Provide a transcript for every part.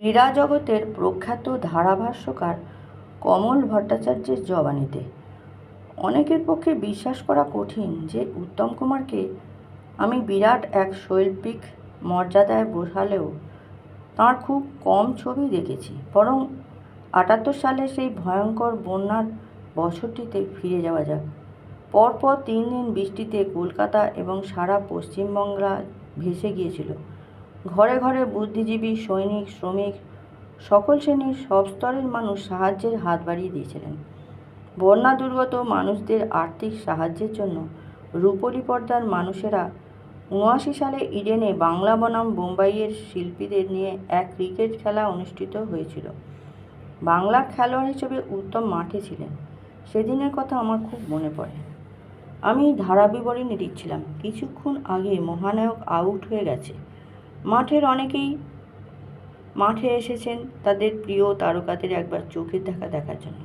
ক্রীড়া জগতের প্রখ্যাত ধারাভাষ্যকার কমল ভট্টাচার্যের জবানিতে। অনেকের পক্ষে বিশ্বাস করা কঠিন যে উত্তম কুমারকে আমি বিরাট এক শৈল্পিক মর্যাদায় বসালেও তাঁর খুব কম ছবি দেখেছি। বরং আটাত্তর সালে সেই ভয়ঙ্কর বন্যার বছরটিতে ফিরে যাওয়া যাক। পরপর তিন দিন বৃষ্টিতে কলকাতা এবং সারা পশ্চিমবাংলা ভেসে গিয়েছিল। ঘরে ঘরে বুদ্ধিজীবী, সৈনিক, শ্রমিক, সকল শ্রেণির সব স্তরের মানুষ সাহায্যের হাত বাড়িয়ে দিয়েছিলেন। বন্যা দুর্গত মানুষদের আর্থিক সাহায্যের জন্য রূপলি পর্দার মানুষেরা উনআশি সালে ইডেনে বাংলা বনাম বোম্বাইয়ের শিল্পীদের নিয়ে এক ক্রিকেট খেলা অনুষ্ঠিত হয়েছিল। বাংলা খেলোয়াড় হিসেবে উত্তম মাঠে ছিলেন। সেদিনের কথা আমার খুব মনে পড়ে। আমি ধারা বিবরণী দিচ্ছিলাম। কিছুক্ষণ আগে মহানায়ক আউট হয়ে গেছে। মাঠের অনেকেই মাঠে এসেছেন তাদের প্রিয় তারকাদের একবার চোখের দেখা দেখার জন্য।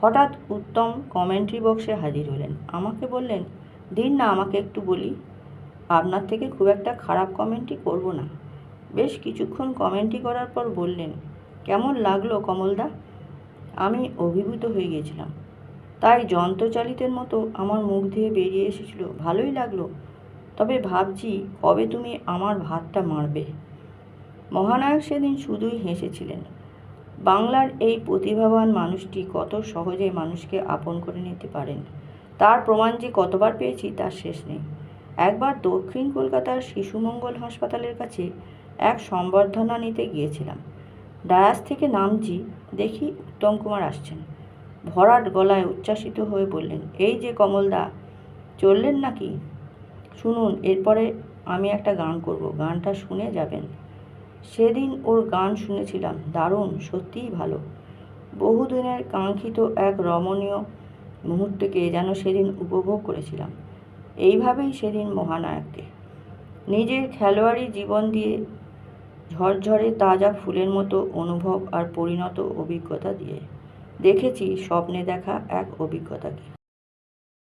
হঠাৎ উত্তম কমেন্ট্রি বক্সে হাজির হলেন। আমাকে বললেন, দিন না, আমাকে একটু বলি। আপনার থেকে খুব একটা খারাপ কমেন্টই করব না। বেশ কিছুক্ষণ কমেন্ট্রি করার পর বললেন, কেমন লাগল কমলদা আমি অভিভূত হয়ে গিয়েছিলাম। তাই যন্ত্রচালিতের মতো আমার মুখ দিয়ে বেরিয়ে এসেছিল, ভালোই লাগল। তবে ভাবছি কবে তুমি আমার ভাতটা মারবে। মহানায়ক সেদিন শুধুই হেসেছিলেন। বাংলার এই প্রতিভাবান মানুষটি কত সহজে মানুষকে আপন করে নিতে পারেন। তার প্রমাণ যে কতবার পেয়েছি তার শেষ নেই। একবার দক্ষিণ কলকাতার শিশুমঙ্গল হাসপাতালের কাছে এক সম্বর্ধনা নিতে গিয়েছিলাম। ডায়াস থেকে নামছি, দেখি উত্তম কুমার আসছেন। ভরাট গলায় উচ্ছ্বাসিত হয়ে বললেন, এই যে কমলদা, চললেন নাকি? শুনুন, এরপরে আমি একটা গান করব। গানটা শুনে যাবেন। সেদিন ওর গান শুনেছিলাম। দারুণ, সত্যিই ভালো। বহুদিনের কাঙ্ক্ষিত এক রমণীয় মুহূর্তকে যেন সেদিন উপভোগ করেছিলাম। এইভাবেই সেদিন মহানায়ককে। নিজের খেলোয়াড়ি জীবন দিয়ে ঝরঝরে তাজা ফুলের মতো অনুভব আর পরিণত অভিজ্ঞতা দিয়ে। দেখেছি, স্বপ্নে দেখা এক অভিজ্ঞতাকে।